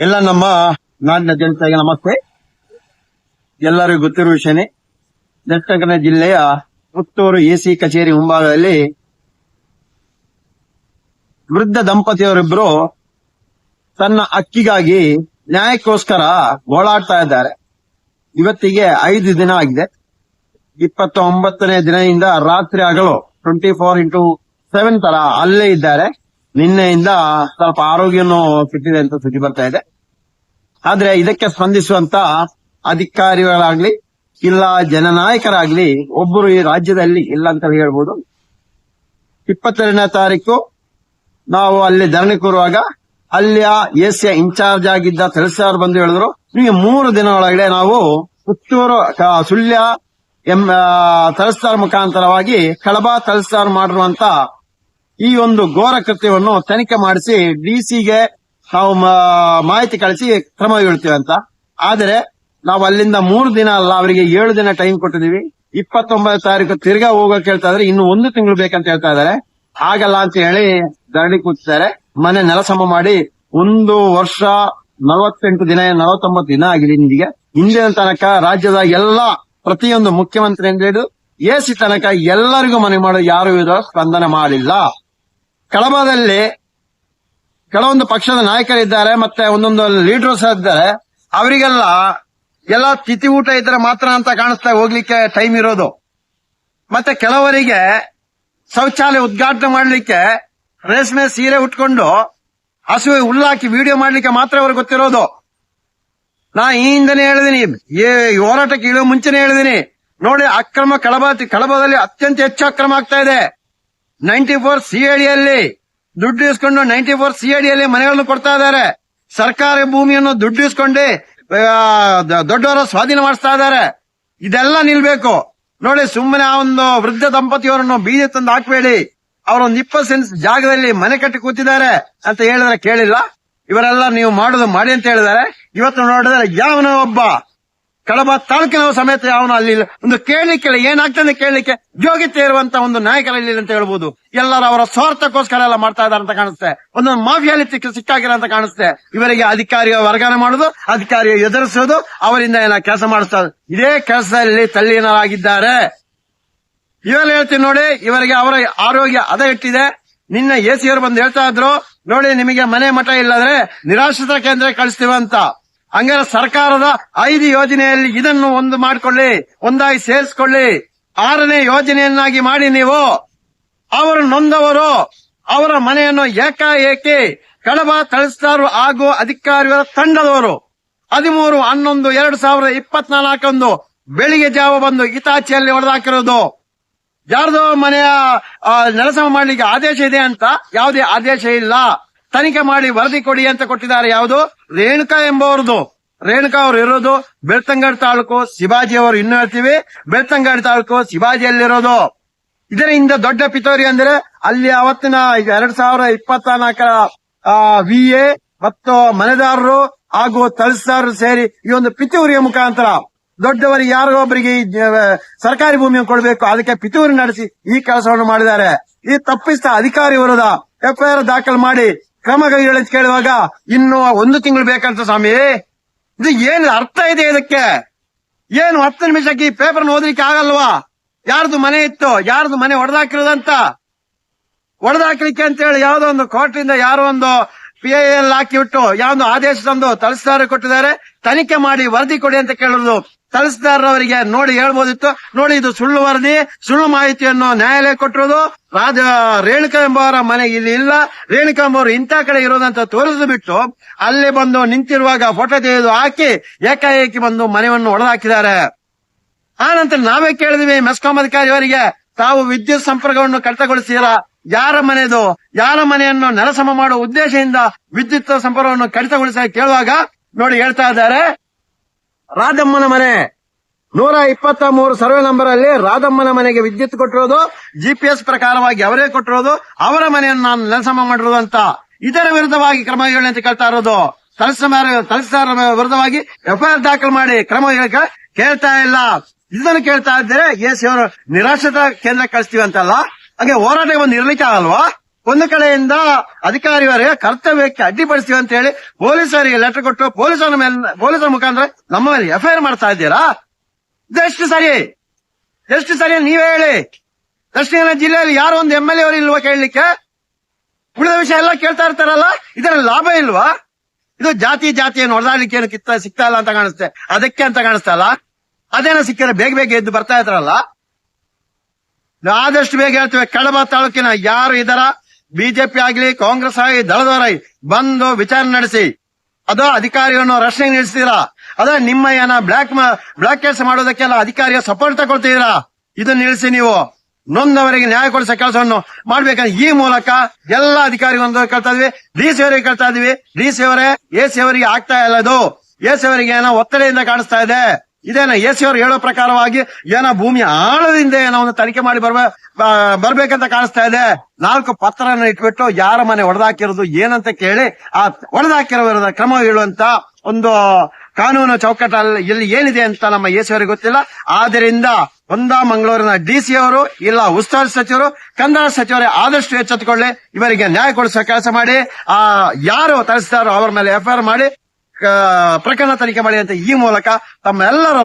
ಎಲ್ಲ ನಮ್ಮ ನಾಡಿನ ಜನತೆಗೆ ನಮಸ್ತೆ. ಎಲ್ಲರಿಗೂ ಗೊತ್ತಿರುವ ವಿಷಯನೇ, ದಕ್ಷಿಣ ಜಿಲ್ಲೆಯ ಪುತ್ತೂರು ಎಸಿ ಕಚೇರಿ ಮುಂಭಾಗದಲ್ಲಿ ವೃದ್ಧ ದಂಪತಿಯವರಿಬ್ರು ತನ್ನ ಅಕ್ಕಿಗಾಗಿ ನ್ಯಾಯಕ್ಕೋಸ್ಕರ ಗೋಳಾಡ್ತಾ ಇದ್ದಾರೆ. ಇವತ್ತಿಗೆ ಐದು ದಿನ ಆಗಿದೆ. ಇಪ್ಪತ್ತ ಒಂಬತ್ತನೇ ದಿನದಿಂದ ರಾತ್ರಿ ಆಗಲು ಟ್ವೆಂಟಿ ಫೋರ್ ಇಂಟು ಸೆವೆನ್ ತರ ಅಲ್ಲೇ ಇದ್ದಾರೆ. ನಿನ್ನೆಯಿಂದ ಸ್ವಲ್ಪ ಆರೋಗ್ಯನೂ ಕೆಟ್ಟಿದೆ ಅಂತ ಸುದ್ದಿ ಬರ್ತಾ ಇದೆ. ಆದ್ರೆ ಇದಕ್ಕೆ ಸ್ಪಂದಿಸುವಂತ ಅಧಿಕಾರಿಗಳಾಗ್ಲಿ, ಇಲ್ಲ ಜನನಾಯಕರಾಗ್ಲಿ, ಒಬ್ಬರು ಈ ರಾಜ್ಯದಲ್ಲಿ ಇಲ್ಲ ಅಂತ ಹೇಳ್ಬೋದು. ಇಪ್ಪತ್ತೆರಡನೇ ತಾರೀಕು ನಾವು ಅಲ್ಲಿ ಧರಣಿ ಕೂರುವಾಗ ಅಲ್ಲಿಯ ಎಸಿಯ ಇನ್ಚಾರ್ಜ್ ಆಗಿದ್ದ ತಿಳಿಸಾರ್ ಬಂದು ಹೇಳಿದ್ರು, ನಿಮಗೆ ಮೂರು ದಿನ ಒಳಗಡೆ ನಾವು ಪುತ್ತೂರು ಸುಳ್ಯ ಎಂ ತಲಸ್ತಾರ್ ಮುಖಾಂತರವಾಗಿ ಕಳಬಾ ತಹಸೀಲ್ದಾರ್ ಮಾಡಿರುವಂತ ಈ ಒಂದು ಘೋರ ಕೃತ್ಯವನ್ನು ತನಿಖೆ ಮಾಡಿಸಿ ಡಿಸಿಗೆ ನಾವು ಮಾಹಿತಿ ಕಳಿಸಿ ಕ್ರಮ ಹೇಳ್ತೀವಿ ಅಂತ. ಆದರೆ ನಾವು ಅಲ್ಲಿಂದ ಮೂರು ದಿನ ಅಲ್ಲ, ಅವರಿಗೆ ಏಳು ದಿನ ಟೈಮ್ ಕೊಟ್ಟಿದೀವಿ ಇಪ್ಪತ್ತೊಂಬತ್ತು ತಾರೀಕು ತಿರ್ಗಾ ಹೋಗಕ್ ಹೇಳ್ತಾ ಇದ್ರೆ ಇನ್ನು ಒಂದು ತಿಂಗಳು ಬೇಕಂತ ಹೇಳ್ತಾ ಇದಾರೆ ಆಗಲ್ಲ ಅಂತ ಹೇಳಿ ಧರಣಿ ಕೂತಿದ್ದಾರೆ. ಮನೆ ನೆಲಸಮ ಮಾಡಿ ಒಂದು ವರ್ಷ ನಲವತ್ತೆಂಟು ದಿನ, ನಲವತ್ತೊಂಬತ್ತು ದಿನ ಆಗಿದೆ ಇಂದಿಗೆ ಇಂದಿನ ತನಕ ರಾಜ್ಯದ ಎಲ್ಲಾ ಪ್ರತಿಯೊಂದು ಮುಖ್ಯಮಂತ್ರಿ ಹಿಡಿದು ಎಸಿ ತನಕ ಎಲ್ಲರಿಗೂ ಮನೆ ಮಾಡಿ ಯಾರು ಇದರ ಸ್ಪಂದನೆ ಮಾಡಿಲ್ಲ. ಕಳಬದಲ್ಲಿ ಕೆಲವೊಂದು ಪಕ್ಷದ ನಾಯಕರಿದ್ದಾರೆ, ಮತ್ತೆ ಒಂದೊಂದು ಲೀಡರ್ಸ್ ಇದ್ದಾರೆ. ಅವರಿಗೆಲ್ಲ ಎಲ್ಲ ತಿಥಿ ಊಟ ಇದ್ರೆ ಮಾತ್ರ ಅಂತ ಕಾಣಿಸ್ತಾ ಹೋಗ್ಲಿಕ್ಕೆ ಟೈಮ್ ಇರೋದು. ಮತ್ತೆ ಕೆಲವರಿಗೆ ಶೌಚಾಲಯ ಉದ್ಘಾಟನೆ ಮಾಡ್ಲಿಕ್ಕೆ ರೇಷ್ಮೆ ಸೀರೆ ಉಟ್ಕೊಂಡು ಹಸುವೆ ಹುಲ್ಲಾಕಿ ವಿಡಿಯೋ ಮಾಡ್ಲಿಕ್ಕೆ ಮಾತ್ರ ಅವ್ರಿಗೆ ಗೊತ್ತಿರೋದು. ನಾ ಈ ಹಿಂದೆನೆ ಹೇಳಿದೀನಿ ಹೋರಾಟಕ್ಕೆ ಇಳುವ ಮುಂಚೆನೆ ಹೇಳಿದೀನಿ. ನೋಡಿ, ಅಕ್ರಮ ಕಳಬ ಕಳಬದಲ್ಲಿ ಅತ್ಯಂತ ಹೆಚ್ಚು ಅಕ್ರಮ ಆಗ್ತಾ ಇದೆ. ನೈಂಟಿ ಫೋರ್ ಸಿಎಡಿಯಲ್ಲಿ ದುಡ್ಡು ಇಸ್ಕೊಂಡು ನೈಂಟಿ ಫೋರ್ ಸಿಎಡಿಯಲ್ಲಿ ಮನೆಗಳನ್ನು ಕೊಡ್ತಾ ಇದ್ದಾರೆ. ಸರ್ಕಾರಿ ಭೂಮಿಯನ್ನು ದುಡ್ಡು ಇಸ್ಕೊಂಡು ದೊಡ್ಡವರ ಸ್ವಾಧೀನ ಮಾಡಿಸ್ತಾ ಇದ್ದಾರೆ. ಇದೆಲ್ಲ ನಿಲ್ಬೇಕು. ನೋಡಿ, ಸುಮ್ಮನೆ ಆ ಒಂದು ವೃದ್ಧ ದಂಪತಿಯವರನ್ನು ಬೀದಿ ತಂದು ಹಾಕಬೇಡಿ. ಅವರೊಂದು ಇಪ್ಪತ್ತು ಸೆನ್ಸ್ ಜಾಗದಲ್ಲಿ ಮನೆ ಕಟ್ಟಿ ಕೂತಿದ್ದಾರೆ ಅಂತ ಹೇಳಿದ್ರೆ ಕೇಳಿಲ್ಲ. ಇವರೆಲ್ಲ ನೀವು ಮಾಡೋದು ಮಾಡಿ ಅಂತ ಹೇಳಿದ್ದಾರೆ. ಇವತ್ತು ನೋಡಿದ್ರೆ ಯಾವನೋ ಒಬ್ಬ ಕಡಬ ತಾಲೂಕಿನ ಸಮೇತ ಅವನು ಅಲ್ಲಿ. ಒಂದು ಕೇಳಲಿಕ್ಕೆ ಏನಾಗ್ತದೆ ಕೇಳಲಿಕ್ಕೆ ಯೋಗ್ಯತೆ ಇರುವಂತ ಒಂದು ನಾಯಕರಲ್ಲಿ ಅಂತ ಹೇಳ್ಬೋದು. ಎಲ್ಲರೂ ಅವರ ಸ್ವಾರ್ಥಕ್ಕೋಸ್ಕರ ಎಲ್ಲ ಮಾಡ್ತಾ ಇದ್ದಾರೆ ಅಂತ ಕಾಣಿಸುತ್ತೆ. ಒಂದೊಂದು ಮಾಫಿಯಲ್ಲಿ ಸಿಕ್ಕ ಸಿಕ್ಕಾಗಿರ ಅಂತ ಕಾಣಿಸುತ್ತೆ. ಇವರಿಗೆ ಅಧಿಕಾರಿಯ ವರ್ಗಾವಣೆ ಮಾಡುದು ಅಧಿಕಾರಿಯ ಎದುರಿಸೋದು ಅವರಿಂದ ಏನ ಕೆಲಸ ಮಾಡಿಸ್ತಾ ಇದೇ ಕೆಲಸದಲ್ಲಿ ತಲ್ಲೀನರಾಗಿದ್ದಾರೆ. ಇವೆಲ್ಲ ಹೇಳ್ತೀನಿ ನೋಡಿ, ಇವರಿಗೆ ಅವರ ಆರೋಗ್ಯ ಹದ ಇಟ್ಟಿದೆ. ನಿನ್ನೆ ಎ ಅವರು ಬಂದು ಹೇಳ್ತಾ ಇದ್ರು, ನೋಡಿ, ನಿಮಗೆ ಮನೆ ಮಠ ಇಲ್ಲದ್ರೆ ನಿರಾಶ್ರಿತ ಕೇಂದ್ರ ಕಳಿಸ್ತೀವಂತ ಹಂಗಾರೆ ಸರ್ಕಾರದ ಐದು ಯೋಜನೆಯಲ್ಲಿ ಇದನ್ನು ಒಂದು ಮಾಡಿಕೊಳ್ಳಿ, ಒಂದಾಗಿ ಸೇರಿಸ್ಕೊಳ್ಳಿ. ಆರನೇ ಯೋಜನೆಯನ್ನಾಗಿ ಮಾಡಿ ನೀವು. ಅವರು ನೊಂದವರು, ಅವರ ಮನೆಯನ್ನು ಏಕಾಏಕಿ ಕಡಬ ತಳಿಸ್ತಾರು ಹಾಗೂ ಅಧಿಕಾರಿಗಳ ತಂಡದವರು. ಹದಿಮೂರು, ಹನ್ನೊಂದು, ಎರಡು ಸಾವಿರದ ಇಪ್ಪತ್ನಾಲ್ಕಂದು ಬೆಳಿಗ್ಗೆ ಜಾವ ಬಂದು ಹಿತಾಚಿಯಲ್ಲಿ ಹೊಡೆದಾಕಿರೋದು. ಯಾರ್ದೋ ಮನೆಯ ನೆಲಸಮ ಮಾಡ್ಲಿಕ್ಕೆ ಆದೇಶ ಇದೆ ಅಂತ ಯಾವುದೇ ಆದೇಶ ಇಲ್ಲ. ತನಿಖೆ ಮಾಡಿ ವರದಿ ಕೊಡಿ ಅಂತ ಕೊಟ್ಟಿದ್ದಾರೆ ಯಾವುದು? ರೇಣುಕಾ ಎಂಬವರದು ರೇಣುಕಾ ಅವರು ಇರೋದು ಬೆಳ್ತಂಗಡಿ ತಾಲೂಕು ಶಿವಾಜಿ ಅವರು ಇನ್ನು ಹೇಳ್ತೀವಿ. ಬೆಳ್ತಂಗಡ್ ತಾಲೂಕು ಶಿವಾಜಿಯಲ್ಲಿರೋದು. ಇದರಿಂದ ದೊಡ್ಡ ಪಿತೋರಿ ಅಂದ್ರೆ ಅಲ್ಲಿ ಅವತ್ತಿನ ಎರಡ್ ಸಾವಿರದ ಇಪ್ಪತ್ತ ನಾಲ್ಕರ ವಿ ಎ ಮತ್ತು ಮನೆದಾರರು ಹಾಗೂ ತಹಸೀಲ್ದಾರರು ಸೇರಿ ಈ ಒಂದು ಪಿತೂರಿಯ ಮುಖಾಂತರ ದೊಡ್ಡವರಿಗೆ ಯಾರೋ ಒಬ್ಬರಿಗೆ ಸರ್ಕಾರಿ ಭೂಮಿಯನ್ನು ಕೊಡಬೇಕು, ಅದಕ್ಕೆ ಪಿತೂರಿ ನಡೆಸಿ ಈ ಕೆಲಸವನ್ನು ಮಾಡಿದ್ದಾರೆ. ಈ ತಪ್ಪಿಸಿದ ಅಧಿಕಾರಿ ವಿರುದ್ಧ ಎಫ್ಐಆರ್ ದಾಖಲು ಮಾಡಿ ಕ್ರಮ ಕೈಗೊಳ್ಳಿ ಅಂತ ಕೇಳುವಾಗ, ಇನ್ನು ಒಂದು ತಿಂಗಳು ಬೇಕಂತ ಸ್ವಾಮಿ? ಇದು ಏನು ಅರ್ಥ ಇದೆ ಇದಕ್ಕೆ? ಏನು ಹತ್ತು ನಿಮಿಷಕ್ಕೆ ಈ ಪೇಪರ್ ಓದಲಿಕ್ಕೆ ಆಗಲ್ವಾ? ಯಾರ್ದು ಮನೆ ಇತ್ತು, ಯಾರ್ದು ಮನೆ ಹೊಡೆದಾಕಿರೋದಂತ ಹೊಡೆದಾಕ್ಲಿಕ್ಕೆ ಅಂತ ಹೇಳಿ ಯಾವ್ದೋ ಒಂದು ಕೋರ್ಟಿಂದ ಯಾರೋ ಒಂದು ಪಿ ಐ ಎಲ್ ಹಾಕಿಬಿಟ್ಟು ಯಾವ್ದು ಆದೇಶ ತಂದು ತಹಸೀಲ್ದಾರ್ ಕೊಟ್ಟಿದ್ದಾರೆ, ತನಿಖೆ ಮಾಡಿ ವರದಿ ಕೊಡಿ ಅಂತ ಕೇಳೋದು ತಹಸೀಲ್ದಾರವರಿಗೆ ನೋಡಿ ಹೇಳ್ಬೋದಿತ್ತು. ನೋಡಿ ಇದು ಸುಳ್ಳು ವರದಿ, ಸುಳ್ಳು ಮಾಹಿತಿಯನ್ನು ನ್ಯಾಯಾಲಯ ಕೊಟ್ಟಿರೋದು. ರಾಜ ರೇಣುಕಾ ಎಂಬವರ ಮನೆ ಇಲ್ಲಿ ಇಲ್ಲ. ರೇಣುಕಾ ಎಂಬವರು ಇಂಥ ಕಡೆ ಇರೋದಂತ ತೋರಿಸಿ ಬಿಟ್ಟು ಅಲ್ಲಿ ಬಂದು ನಿಂತಿರುವಾಗ ಫೋಟೋ ತೆಗೆದು ಹಾಕಿ ಏಕಾಏಕಿ ಬಂದು ಮನೆಯನ್ನು ಹೊಡೆದಾಕಿದ್ದಾರೆ ಆ ನಂತರ ನಾವೇ ಕೇಳಿದ್ವಿ ಮೆಸ್ಕಾಂ ಅಧಿಕಾರಿಯವರಿಗೆ, ತಾವು ವಿದ್ಯುತ್ ಸಂಪರ್ಕವನ್ನು ಕಡಿತಗೊಳಿಸಿರ ಯಾರ ಮನೆದು ಯಾರ ಮನೆಯನ್ನು ನೆಲಸಮ ಮಾಡುವ ಉದ್ದೇಶದಿಂದ ವಿದ್ಯುತ್ ಸಂಪರ್ಕವನ್ನು ಕಡಿತಗೊಳಿಸ ಕೇಳುವಾಗ ನೋಡಿ ಹೇಳ್ತಾ ಇದ್ದಾರೆ, ರಾಧಮ್ಮನ ಮನೆ. ನೂರ ಇಪ್ಪತ್ತ ಮೂರು ಸರ್ವೆ ನಂಬರ್ ಅಲ್ಲಿ ರಾಧಮ್ಮನ ಮನೆಗೆ ವಿದ್ಯುತ್ ಕೊಟ್ಟಿರೋದು ಜಿಪಿಎಸ್ ಪ್ರಕಾರವಾಗಿ ಅವರೇ ಕೊಟ್ಟಿರೋದು, ಅವರ ಮನೆಯನ್ನು ನಾನು ನೆಲಸಮ ಮಾಡಿರೋದು ಅಂತ. ಇದರ ವಿರುದ್ಧವಾಗಿ ಕ್ರಮ ಹೇಳಿ ಅಂತ ಕೇಳ್ತಾ ಇರೋದು. ತಹಸೀಲ್ದಾರ್ ತಹಸೀಲ್ದಾರ್ ವಿರುದ್ಧವಾಗಿ ಎಫ್ಐಆರ್ ದಾಖಲು ಮಾಡಿ ಕ್ರಮ ಕೇಳ್ತಾ ಇಲ್ಲ. ಇದನ್ನು ಕೇಳ್ತಾ ಇದ್ದಾರೆ ಎಸ್ ಅವರು ನಿರಾಶ್ರಿತ ಕೇಂದ್ರ ಕಳಿಸ್ತೀವಿ ಅಂತಲ್ಲ. ಹಾಗೆ ಹೋರಾಟ ಒಂದು ಇರ್ಲಿಕ್ಕೆ ಆಗಲ್ವಾ ಒಂದು ಕಡೆಯಿಂದ ಅಧಿಕಾರಿಯವರಿಗೆ ಕರ್ತವ್ಯಕ್ಕೆ ಅಡ್ಡಿಪಡಿಸ್ತೀವಿ ಅಂತ ಹೇಳಿ ಪೊಲೀಸರಿಗೆ ಲೆಟರ್ ಕೊಟ್ಟು ಪೊಲೀಸರ ಮೇಲೆ, ಪೊಲೀಸರ ಮುಖಾಂತರ ನಮ್ಮ ಮೇಲೆ ಎಫ್ಐಆರ್ ಮಾಡ್ತಾ ಇದ್ದೀರಾ? ಎಷ್ಟು ಸರಿ. ಎಷ್ಟು ಸರಿ ನೀವೇ ಹೇಳಿ. ದಕ್ಷಿಣ ಕನ್ನಡ ಜಿಲ್ಲೆಯಲ್ಲಿ ಯಾರು ಒಂದು ಎಂ ಎಲ್ ಎ ಇಲ್ವಾ ಕೇಳಲಿಕ್ಕೆ? ಉಳಿದ ವಿಷಯ ಎಲ್ಲ ಕೇಳ್ತಾ ಇರ್ತಾರಲ್ಲ, ಇದರಲ್ಲಿ ಲಾಭ ಇಲ್ವಾ? ಇದು ಜಾತಿ ಜಾತಿಯನ್ನು ಹೊಡೆದಾಡ್ಲಿಕ್ಕೆ ಏನು ಕಿತ್ತ ಇಲ್ಲ ಅಂತ ಕಾಣಿಸುತ್ತೆ. ಅದಕ್ಕೆ ಅಂತ ಕಾಣಿಸ್ತಾ ಅಲ್ಲ ಅದೇನೋ ಸಿಕ್ಕಿದ್ರೆ ಬೇಗ ಬೇಗ ಎದ್ದು ಬರ್ತಾ ಇದ್ರಲ್ಲ. ಆದಷ್ಟು ಬೇಗ ಹೇಳ್ತೇವೆ, ಕಡಬ ತಾಲೂಕಿನ ಯಾರು ಇದರ? ಬಿಜೆಪಿ ಆಗ್ಲಿ, ಕಾಂಗ್ರೆಸ್ ಆಗಲಿ, ದಳದವರಾಗಿ ಬಂದು ವಿಚಾರಣೆ ನಡೆಸಿ. ಅದು ಅಧಿಕಾರಿಗಳನ್ನು ರಕ್ಷಣೆ ನಡೆಸ್ತೀರಾ ಅದ ನಿಮ್ಮ ಏನ ಬ್ಲಾಕ್ ಬ್ಲಾಕ್ ಕೇಸ್ ಮಾಡೋದಕ್ಕೆಲ್ಲ ಅಧಿಕಾರಿಯ ಸಪೋರ್ಟ್ ತಗೊಳ್ತೀರಾ? ಇದನ್ನ ನಿಲ್ಲಿಸಿ ನೀವು. ನೊಂದವರಿಗೆ ನ್ಯಾಯ ಕೊಡಿಸೋ ಕೆಲಸವನ್ನು ಮಾಡ್ಬೇಕಂದ್ರೆ ಈ ಮೂಲಕ ಎಲ್ಲ ಅಧಿಕಾರಿಗೊಂದು ಕೇಳ್ತಾ ಇದ್ವಿ. ಡಿ ಸಿ ಅವರಿಗೆ ಕೇಳ್ತಾ ಇದ್ವಿ. ಡಿ ಸಿ ಅವರೇ, ಎ ಸಿ ಅವರಿಗೆ ಆಗ್ತಾ ಇಲ್ಲ ಅದು. ಎ ಸಿ ಅವರಿಗೆ ಏನೋ ಒತ್ತಡೆಯಿಂದ ಕಾಣಿಸ್ತಾ ಇದೆ. ಇದೇನ ಎಸ್ ಅವರು ಹೇಳೋ ಪ್ರಕಾರವಾಗಿ ಏನೋ ಭೂಮಿ ಆಳದಿಂದ ಏನೋ ಒಂದು ತನಿಖೆ ಮಾಡಿ ಬರ್ಬ ಬರ್ಬೇಕಂತ ಕಾಣಿಸ್ತಾ ಇದೆ. ನಾಲ್ಕು ಪತ್ರನ ಇಟ್ಬಿಟ್ಟು ಯಾರ ಮನೆ ಹೊಡೆದಾಕಿರೋದು ಏನಂತ ಕೇಳಿ ಆ ಹೊಡೆದಾಕಿರೋ ಕ್ರಮ ಹೇಳುವಂತ ಒಂದು ಕಾನೂನು ಚೌಕಟ್ಟಲ್ಲಿ ಇಲ್ಲಿ ಏನಿದೆ ಅಂತ ನಮ್ಮ ಎ ಸಿ ಅವರಿಗೆ ಗೊತ್ತಿಲ್ಲ. ಆದ್ದರಿಂದ ಒಂದ ಮಂಗಳೂರಿನ ಡಿ ಸಿ ಅವರು ಇಲ್ಲ ಉಸ್ತುವಾರಿ ಸಚಿವರು, ಕಂದಾಯ ಸಚಿವರೇ ಆದಷ್ಟು ಎಚ್ಚೆತ್ತುಕೊಳ್ಳಿ. ಇವರಿಗೆ ನ್ಯಾಯ ಕೊಡಿಸೋ ಕೆಲಸ ಮಾಡಿ. ಆ ಯಾರು ತರಿಸ್ತಾರೋ ಅವರ ಮೇಲೆ ಎಫ್ಐಆರ್ ಮಾಡಿ. ಪ್ರಕರಣ ತನಿಖೆ ಮಾಡಿ ಅಂತ ಈ ಮೂಲಕ ತಮ್ಮೆಲ್ಲರ